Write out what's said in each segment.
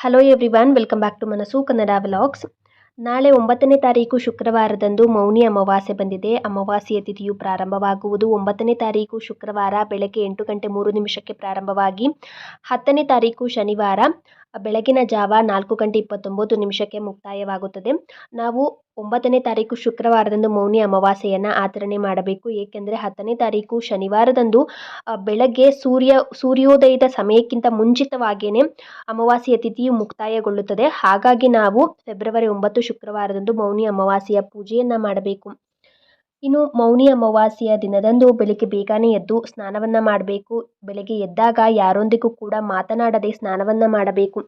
Hello everyone welcome back to Manasu Kannada vlogs ನಾಳೆ ಒಂಬತ್ತನೇ ತಾರೀಕು ಶುಕ್ರವಾರದಂದು ಮೌನಿ ಅಮಾವಾಸ್ಯೆ ಬಂದಿದೆ. ಅಮಾವಾಸ್ಯೆಯ ತಿಥಿಯು ಪ್ರಾರಂಭವಾಗುವುದು ಒಂಬತ್ತನೇ ತಾರೀಕು ಶುಕ್ರವಾರ, ಬೆಳಗ್ಗೆ ಎಂಟು ಗಂಟೆ ಮೂರು ನಿಮಿಷಕ್ಕೆ ಪ್ರಾರಂಭವಾಗಿ ಹತ್ತನೇ ತಾರೀಕು ಶನಿವಾರ. ಬೆಳಗಿನ ಜಾವ ನಾಲ್ಕು ಗಂಟೆ ಇಪ್ಪತ್ತೊಂಬತ್ತು ನಿಮಿಷಕ್ಕೆ ಮುಕ್ತಾಯವಾಗುತ್ತದೆ. ನಾವು ಒಂಬತ್ತನೇ ತಾರೀಕು ಶುಕ್ರವಾರದಂದು ಮೌನಿ ಅಮಾವಾಸ್ಯೆಯನ್ನು ಆಚರಣೆ ಮಾಡಬೇಕು. ಏಕೆಂದರೆ ಹತ್ತನೇ ತಾರೀಕು ಶನಿವಾರದಂದು ಬೆಳಗ್ಗೆ ಸೂರ್ಯ, ಸೂರ್ಯೋದಯದ ಸಮಯಕ್ಕಿಂತ ಮುಂಚಿತವಾಗಿಯೇ ಅಮಾವಾಸ್ಯೆಯ ತಿಥಿಯು ಮುಕ್ತಾಯಗೊಳ್ಳುತ್ತದೆ. ಹಾಗಾಗಿ ನಾವು ಫೆಬ್ರವರಿ ಒಂಬತ್ತು ಶುಕ್ರವಾರದಂದು ಮೌನಿ ಅಮಾವಾಸ್ಯೆಯ ಪೂಜೆಯನ್ನು ಮಾಡಬೇಕು. ಇನ್ನು ಮೌನಿ ಅಮಾವಾಸ್ಯೆಯ ದಿನದಂದು ಬೆಳಿಗ್ಗೆ ಬೇಗನೆ ಎದ್ದು ಸ್ನಾನವನ್ನು ಮಾಡಬೇಕು. ಬೆಳಗ್ಗೆ ಎದ್ದಾಗ ಯಾರೊಂದಿಗೂ ಕೂಡ ಮಾತನಾಡದೆ ಸ್ನಾನವನ್ನು ಮಾಡಬೇಕು.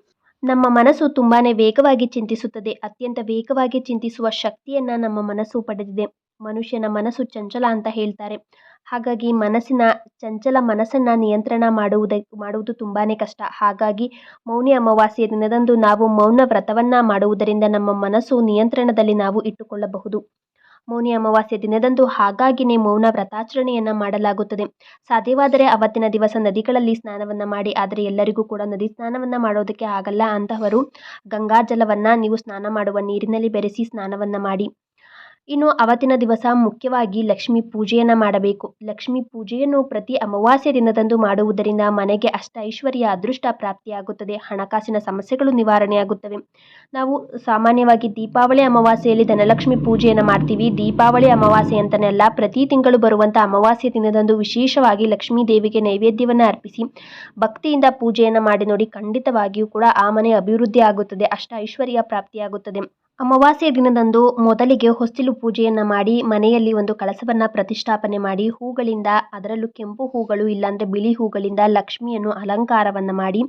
ನಮ್ಮ ಮನಸ್ಸು ತುಂಬಾ ವೇಗವಾಗಿ ಚಿಂತಿಸುತ್ತದೆ. ಅತ್ಯಂತ ವೇಗವಾಗಿ ಚಿಂತಿಸುವ ಶಕ್ತಿಯನ್ನು ನಮ್ಮ ಮನಸ್ಸು ಪಡೆದಿದೆ. ಮನುಷ್ಯನ ಮನಸ್ಸು ಚಂಚಲ ಅಂತ ಹೇಳ್ತಾರೆ. ಹಾಗಾಗಿ ಮನಸ್ಸಿನ ಚಂಚಲ ಮನಸ್ಸನ್ನು ನಿಯಂತ್ರಣ ಮಾಡುವುದ, ಮಾಡುವುದು ತುಂಬಾ ಕಷ್ಟ. ಹಾಗಾಗಿ ಮೌನಿ ಅಮಾವಾಸ್ಯೆಯ ದಿನದಂದು ನಾವು ಮೌನ ವ್ರತವನ್ನು ಮಾಡುವುದರಿಂದ ನಮ್ಮ ಮನಸ್ಸು ನಿಯಂತ್ರಣದಲ್ಲಿ ನಾವು ಇಟ್ಟುಕೊಳ್ಳಬಹುದು. ಮೌನಿ ಅಮಾವಾಸ್ಯೆ ದಿನದಂದು ಹಾಗಾಗಿನೇ ಮೌನ ವ್ರತಾಚರಣೆಯನ್ನು ಮಾಡಲಾಗುತ್ತದೆ. ಸಾಧ್ಯವಾದರೆ ಅವತ್ತಿನ ದಿವಸ ನದಿಗಳಲ್ಲಿ ಸ್ನಾನವನ್ನು ಮಾಡಿ, ಆದರೆ ಎಲ್ಲರಿಗೂ ಕೂಡ ನದಿ ಸ್ನಾನವನ್ನು ಮಾಡೋದಕ್ಕೆ ಆಗಲ್ಲ ಅಂತಹವರು ಗಂಗಾಜಲವನ್ನು ನೀವು ಸ್ನಾನ ಮಾಡುವ ನೀರಿನಲ್ಲಿ ಬೆರೆಸಿ ಸ್ನಾನವನ್ನು ಮಾಡಿ. ಇನ್ನು ಅವತ್ತಿನ ದಿವಸ ಮುಖ್ಯವಾಗಿ ಲಕ್ಷ್ಮಿ ಪೂಜೆಯನ್ನು ಮಾಡಬೇಕು. ಲಕ್ಷ್ಮಿ ಪೂಜೆಯನ್ನು ಪ್ರತಿ ಅಮಾವಾಸ್ಯೆ ದಿನದಂದು ಮಾಡುವುದರಿಂದ ಮನೆಗೆ ಅಷ್ಟ ಐಶ್ವರ್ಯ ಅದೃಷ್ಟ ಪ್ರಾಪ್ತಿಯಾಗುತ್ತದೆ. ಹಣಕಾಸಿನ ಸಮಸ್ಯೆಗಳು ನಿವಾರಣೆಯಾಗುತ್ತವೆ. ನಾವು ಸಾಮಾನ್ಯವಾಗಿ ದೀಪಾವಳಿ ಅಮಾವಾಸ್ಯೆಯಲ್ಲಿ ಧನಲಕ್ಷ್ಮಿ ಪೂಜೆಯನ್ನು ಮಾಡ್ತೀವಿ. ದೀಪಾವಳಿ ಅಮಾವಾಸ್ಯೆ ಅಂತನೆಲ್ಲ ಪ್ರತಿ ತಿಂಗಳು ಬರುವಂಥ ಅಮಾವಾಸ್ಯೆ ದಿನದಂದು ವಿಶೇಷವಾಗಿ ಲಕ್ಷ್ಮೀ ದೇವಿಗೆ ನೈವೇದ್ಯವನ್ನು ಅರ್ಪಿಸಿ, ಭಕ್ತಿಯಿಂದ ಪೂಜೆಯನ್ನು ಮಾಡಿ ನೋಡಿ ಖಂಡಿತವಾಗಿಯೂ ಕೂಡ ಆ ಮನೆ ಅಭಿವೃದ್ಧಿ ಆಗುತ್ತದೆ ಅಷ್ಟ ಐಶ್ವರ್ಯ ಪ್ರಾಪ್ತಿಯಾಗುತ್ತದೆ. ಅಮಾವಾಸ್ಯೆ ದಿನದಂದು ಮೊದಲಿಗೆ ಹೊಸ್ತಿಲು ಪೂಜೆಯನ್ನು ಮಾಡಿ ಮನೆಯಲ್ಲಿ ಒಂದು ಕಳಸವನ್ನು ಪ್ರತಿಷ್ಠಾಪನೆ ಮಾಡಿ ಹೂಗಳಿಂದ, ಅದರಲ್ಲೂ ಕೆಂಪು ಹೂಗಳು ಇಲ್ಲಾಂದರೆ ಬಿಳಿ ಹೂಗಳಿಂದ ಲಕ್ಷ್ಮಿಯನ್ನು ಅಲಂಕಾರವನ್ನು ಮಾಡಿ,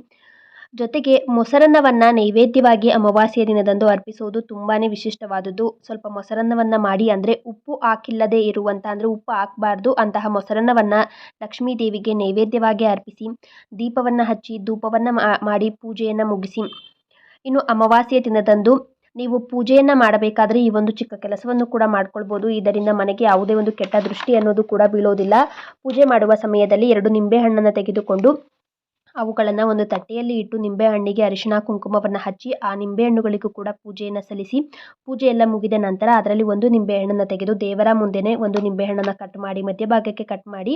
ಜೊತೆಗೆ ಮೊಸರನ್ನವನ್ನು ನೈವೇದ್ಯವಾಗಿ ಅಮಾವಾಸ್ಯೆ ದಿನದಂದು ಅರ್ಪಿಸುವುದು ತುಂಬಾ ವಿಶಿಷ್ಟವಾದದ್ದು. ಸ್ವಲ್ಪ ಮೊಸರನ್ನವನ್ನು ಮಾಡಿ ಅಂದರೆ ಉಪ್ಪು ಹಾಕಿಲ್ಲದೆ ಇರುವಂಥ ಅಂದರೆ ಉಪ್ಪು ಹಾಕಬಾರ್ದು ಅಂತಹ ಮೊಸರನ್ನವನ್ನು ಲಕ್ಷ್ಮೀ ದೇವಿಗೆ ನೈವೇದ್ಯವಾಗಿ ಅರ್ಪಿಸಿ, ದೀಪವನ್ನು ಹಚ್ಚಿ, ಧೂಪವನ್ನು ಮಾಡಿ ಪೂಜೆಯನ್ನು ಮುಗಿಸಿ. ಇನ್ನು ಅಮಾವಾಸ್ಯೆ ದಿನದಂದು ನೀವು ಪೂಜೆಯನ್ನು ಮಾಡಬೇಕಾದ್ರೆ ಈ ಒಂದು ಚಿಕ್ಕ ಕೆಲಸವನ್ನು ಕೂಡ ಮಾಡ್ಕೊಳ್ಬೋದು. ಇದರಿಂದ ಮನೆಗೆ ಯಾವುದೇ ಒಂದು ಕೆಟ್ಟ ದೃಷ್ಟಿ ಅನ್ನೋದು ಕೂಡ ಬೀಳೋದಿಲ್ಲ. ಪೂಜೆ ಮಾಡುವ ಸಮಯದಲ್ಲಿ ಎರಡು ನಿಂಬೆಹಣ್ಣನ್ನು ತೆಗೆದುಕೊಂಡು ಅವುಗಳನ್ನು ಒಂದು ತಟ್ಟೆಯಲ್ಲಿ ಇಟ್ಟು ನಿಂಬೆ ಹಣ್ಣಿಗೆ ಅರಿಶಿಣ ಕುಂಕುಮವನ್ನು ಹಚ್ಚಿ, ಆ ನಿಂಬೆಹಣ್ಣುಗಳಿಗೂ ಕೂಡ ಪೂಜೆಯನ್ನು ಸಲ್ಲಿಸಿ, ಪೂಜೆ ಎಲ್ಲ ಮುಗಿದ ನಂತರ ಅದರಲ್ಲಿ ಒಂದು ನಿಂಬೆಹಣ್ಣನ್ನು ತೆಗೆದು ದೇವರ ಮುಂದೆನೇ ಒಂದು ನಿಂಬೆಹಣ್ಣನ್ನು ಕಟ್ ಮಾಡಿ ಮಧ್ಯಭಾಗಕ್ಕೆ ಕಟ್ ಮಾಡಿ,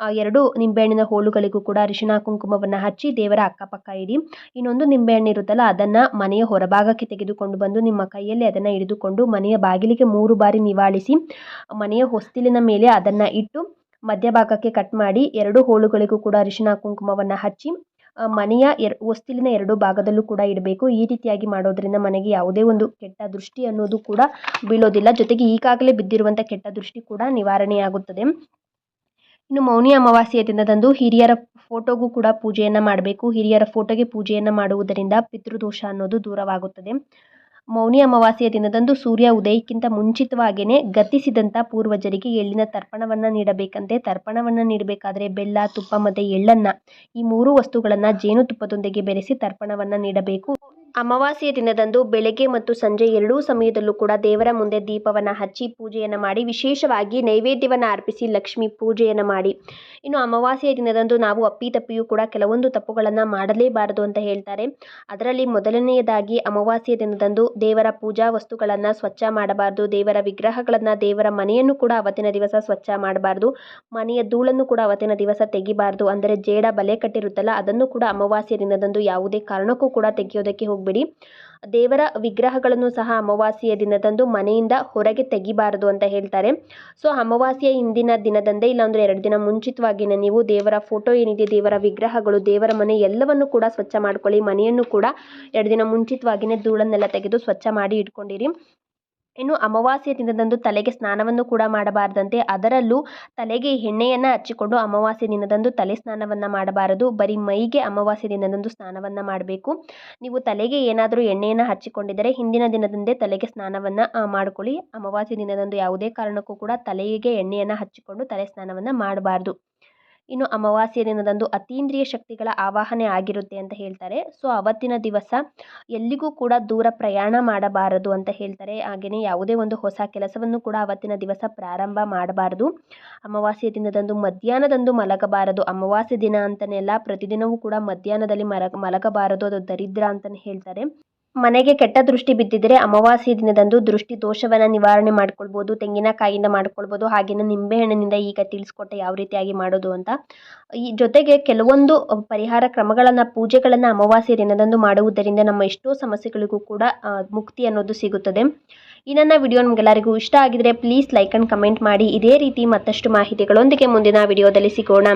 ಆ ಎರಡು ನಿಂಬೆಹಣ್ಣಿನ ಹೋಳುಗಳಿಗೂ ಕೂಡ ಅರಿಶಿಣ ಕುಂಕುಮವನ್ನು ಹಚ್ಚಿ ದೇವರ ಅಕ್ಕಪಕ್ಕ ಇಡಿ. ಇನ್ನೊಂದು ನಿಂಬೆಹಣ್ಣು ಇರುತ್ತಲ್ಲ, ಅದನ್ನು ಮನೆಯ ಹೊರಭಾಗಕ್ಕೆ ತೆಗೆದುಕೊಂಡು ಬಂದು ನಿಮ್ಮ ಕೈಯಲ್ಲಿ ಅದನ್ನು ಹಿಡಿದುಕೊಂಡು ಮನೆಯ ಬಾಗಿಲಿಗೆ ಮೂರು ಬಾರಿ ನಿವಾಳಿಸಿ, ಮನೆಯ ಹೊಸ್ತಿಲಿನ ಮೇಲೆ ಅದನ್ನು ಇಟ್ಟು ಮಧ್ಯಭಾಗಕ್ಕೆ ಕಟ್ ಮಾಡಿ ಎರಡು ಹೋಳುಗಳಿಗೂ ಕೂಡ ಅರಿಶಿನ ಕುಂಕುಮವನ್ನು ಹಚ್ಚಿ ಮನೆಯ ಎರ್, ಹೊಸ್ತಿಲಿನ ಎರಡು ಭಾಗದಲ್ಲೂ ಕೂಡ ಇಡಬೇಕು. ಈ ರೀತಿಯಾಗಿ ಮಾಡೋದ್ರಿಂದ ಮನೆಗೆ ಯಾವುದೇ ಒಂದು ಕೆಟ್ಟ ದೃಷ್ಟಿ ಅನ್ನೋದು ಕೂಡ ಬೀಳೋದಿಲ್ಲ. ಜೊತೆಗೆ ಈಗಾಗಲೇ ಬಿದ್ದಿರುವಂಥ ಕೆಟ್ಟ ದೃಷ್ಟಿ ಕೂಡ ನಿವಾರಣೆಯಾಗುತ್ತದೆ ಇನ್ನು ಮೌನಿ ಅಮಾವಾಸ್ಯೆಯ ದಿನದಂದು ಹಿರಿಯರ ಫೋಟೋಗೂ ಕೂಡ ಪೂಜೆಯನ್ನು ಮಾಡಬೇಕು. ಹಿರಿಯರ ಫೋಟೋಗೆ ಪೂಜೆಯನ್ನು ಮಾಡುವುದರಿಂದ ಪಿತೃದೋಷ ಅನ್ನೋದು ದೂರವಾಗುತ್ತದೆ. ಮೌನಿ ಅಮಾವಾಸ್ಯೆಯ ದಿನದಂದು ಸೂರ್ಯ ಉದಯಕ್ಕಿಂತ ಮುಂಚಿತವಾಗಿಯೇ ಗತಿಸಿದಂಥ ಪೂರ್ವಜರಿಗೆ ಎಳ್ಳಿನ ತರ್ಪಣವನ್ನು ನೀಡಬೇಕಂತೆ ತರ್ಪಣವನ್ನು ನೀಡಬೇಕಾದ್ರೆ ಬೆಲ್ಲ, ತುಪ್ಪ ಮತ್ತು ಎಳ್ಳನ್ನು ಈ ಮೂರು ವಸ್ತುಗಳನ್ನು ಜೇನುತುಪ್ಪದೊಂದಿಗೆ ಬೆರೆಸಿ ತರ್ಪಣವನ್ನು ನೀಡಬೇಕು. ಅಮಾವಾಸ್ಯೆಯ ದಿನದಂದು ಬೆಳಗ್ಗೆ ಮತ್ತು ಸಂಜೆ ಎರಡೂ ಸಮಯದಲ್ಲೂ ಕೂಡ ದೇವರ ಮುಂದೆ ದೀಪವನ್ನು ಹಚ್ಚಿ ಪೂಜೆಯನ್ನು ಮಾಡಿ, ವಿಶೇಷವಾಗಿ ನೈವೇದ್ಯವನ್ನು ಅರ್ಪಿಸಿ ಲಕ್ಷ್ಮಿ ಪೂಜೆಯನ್ನು ಮಾಡಿ. ಇನ್ನು ಅಮಾವಾಸ್ಯೆಯ ದಿನದಂದು ನಾವು ಅಪ್ಪಿತಪ್ಪಿಯೂ ಕೂಡ ಕೆಲವೊಂದು ತಪ್ಪುಗಳನ್ನು ಮಾಡಲೇಬಾರದು ಅಂತ ಹೇಳ್ತಾರೆ. ಅದರಲ್ಲಿ ಮೊದಲನೆಯದಾಗಿ ಅಮಾವಾಸ್ಯೆಯ ದಿನದಂದು ದೇವರ ಪೂಜಾ ವಸ್ತುಗಳನ್ನು ಸ್ವಚ್ಛ ಮಾಡಬಾರ್ದು. ದೇವರ ವಿಗ್ರಹಗಳನ್ನು ದೇವರ ಮನೆಯನ್ನು ಕೂಡ ಅವತ್ತಿನ ದಿವಸ ಸ್ವಚ್ಛ ಮಾಡಬಾರ್ದು. ಮನೆಯ ಧೂಳನ್ನು ಕೂಡ ಅವತ್ತಿನ ದಿವಸ ತೆಗಿಬಾರ್ದು. ಅಂದರೆ ಜೇಡ ಬಲೆ ಕಟ್ಟಿರುತ್ತಲ್ಲ, ಅದನ್ನು ಕೂಡ ಅಮಾವಾಸ್ಯೆ ದಿನದಂದು ಯಾವುದೇ ಕಾರಣಕ್ಕೂ ಕೂಡ ತೆಗೆಯೋದಕ್ಕೆ ಹೋಗಬೇಡಿ. ದೇವರ ವಿಗ್ರಹಗಳನ್ನು ಸಹ ಅಮಾವಾಸ್ಯೆಯ ದಿನದಂದು ಮನೆಯಿಂದ ಹೊರಗೆ ತೆಗಿಬಾರದು ಅಂತ ಹೇಳ್ತಾರೆ. ಸೊ ಅಮಾವಾಸ್ಯೆಯ ಹಿಂದಿನ ದಿನದಂದೇ ಇಲ್ಲಾಂದ್ರೆ ಎರಡು ದಿನ ಮುಂಚಿತವಾಗಿನೇ ನೀವು ದೇವರ ಫೋಟೋ ಏನಿದೆ, ದೇವರ ವಿಗ್ರಹಗಳು, ದೇವರ ಮನೆ ಎಲ್ಲವನ್ನು ಕೂಡ ಸ್ವಚ್ಛ ಮಾಡ್ಕೊಳ್ಳಿ. ಮನೆಯನ್ನು ಕೂಡ ಎರಡು ದಿನ ಮುಂಚಿತವಾಗಿಯೇ ಧೂಳನ್ನೆಲ್ಲ ತೆಗೆದು ಸ್ವಚ್ಛ ಮಾಡಿ ಇಟ್ಕೊಂಡಿರಿ. ಇನ್ನು ಅಮಾವಾಸ್ಯೆ ದಿನದಂದು ತಲೆಗೆ ಸ್ನಾನವನ್ನು ಕೂಡ ಮಾಡಬಾರದಂತೆ, ಅದರಲ್ಲೂ ತಲೆಗೆ ಎಣ್ಣೆಯನ್ನು ಹಚ್ಚಿಕೊಂಡು ಅಮಾವಾಸ್ಯೆ ದಿನದಂದು ತಲೆ ಸ್ನಾನವನ್ನು ಮಾಡಬಾರದು. ಬರೀ ಮೈಗೆ ಅಮಾವಾಸ್ಯೆ ದಿನದಂದು ಸ್ನಾನವನ್ನು ಮಾಡಬೇಕು. ನೀವು ತಲೆಗೆ ಏನಾದರೂ ಎಣ್ಣೆಯನ್ನು ಹಚ್ಚಿಕೊಂಡಿದ್ದರೆ ಹಿಂದಿನ ದಿನದಂದೇ ತಲೆಗೆ ಸ್ನಾನವನ್ನು ಮಾಡಿಕೊಳ್ಳಿ. ಅಮಾವಾಸ್ಯೆ ದಿನದಂದು ಯಾವುದೇ ಕಾರಣಕ್ಕೂ ಕೂಡ ತಲೆಗೆ ಎಣ್ಣೆಯನ್ನು ಹಚ್ಚಿಕೊಂಡು ತಲೆ ಸ್ನಾನವನ್ನು ಮಾಡಬಾರ್ದು. ಇನ್ನು ಅಮಾವಾಸ್ಯೆ ದಿನದಂದು ಅತೀಂದ್ರಿಯ ಶಕ್ತಿಗಳ ಆವಾಹನೆ ಆಗಿರುತ್ತೆ ಅಂತ ಹೇಳ್ತಾರೆ. ಸೊ, ಅವತ್ತಿನ ದಿವಸ ಎಲ್ಲಿಗೂ ಕೂಡ ದೂರ ಪ್ರಯಾಣ ಮಾಡಬಾರದು ಅಂತ ಹೇಳ್ತಾರೆ. ಹಾಗೆಯೇ ಯಾವುದೇ ಒಂದು ಹೊಸ ಕೆಲಸವನ್ನು ಕೂಡ ಅವತ್ತಿನ ದಿವಸ ಪ್ರಾರಂಭ ಮಾಡಬಾರದು. ಅಮಾವಾಸ್ಯೆ ದಿನದಂದು ಮಧ್ಯಾಹ್ನದಂದು ಮಲಗಬಾರದು. ಅಮಾವಾಸ್ಯೆ ದಿನ ಅಂತಲೇ ಅಲ್ಲ ಪ್ರತಿದಿನವೂ ಕೂಡ ಮಧ್ಯಾಹ್ನದಲ್ಲಿ ಮರ ಮಲಗಬಾರದು. ಅದು ದರಿದ್ರ ಅಂತಲೇ ಹೇಳ್ತಾರೆ. ಮನೆಗೆ ಕೆಟ್ಟ ದೃಷ್ಟಿ ಬಿದ್ದಿದ್ದರೆ ಅಮಾವಾಸ್ಯ ದಿನದಂದು ದೃಷ್ಟಿ ದೋಷವನ್ನು ನಿವಾರಣೆ ಮಾಡ್ಕೊಳ್ಬೋದು ತೆಂಗಿನಕಾಯಿಯಿಂದ ಮಾಡ್ಕೊಳ್ಬೋದು, ಹಾಗೆಯೇ ನಿಂಬೆಹಣ್ಣಿನಿಂದ ಈಗ ತಿಳಿಸ್ಕೊಟ್ಟೆ ಯಾವ ರೀತಿಯಾಗಿ ಮಾಡೋದು ಅಂತ. ಈ ಜೊತೆಗೆ ಕೆಲವೊಂದು ಪರಿಹಾರ ಕ್ರಮಗಳನ್ನು, ಪೂಜೆಗಳನ್ನು ಅಮಾವಾಸ್ಯ ದಿನದಂದು ಮಾಡುವುದರಿಂದ ನಮ್ಮ ಎಷ್ಟೋ ಸಮಸ್ಯೆಗಳಿಗೂ ಕೂಡ ಮುಕ್ತಿ ಅನ್ನೋದು ಸಿಗುತ್ತದೆ. ಈ ನನ್ನ ವಿಡಿಯೋ ನಿಮಗೆಲ್ಲರಿಗೂ ಇಷ್ಟ ಆಗಿದರೆ ಪ್ಲೀಸ್ ಲೈಕ್ ಆ್ಯಂಡ್ ಕಮೆಂಟ್ ಮಾಡಿ. ಇದೇ ರೀತಿ ಮತ್ತಷ್ಟು ಮಾಹಿತಿಗಳೊಂದಿಗೆ ಮುಂದಿನ ವಿಡಿಯೋದಲ್ಲಿ ಸಿಗೋಣ.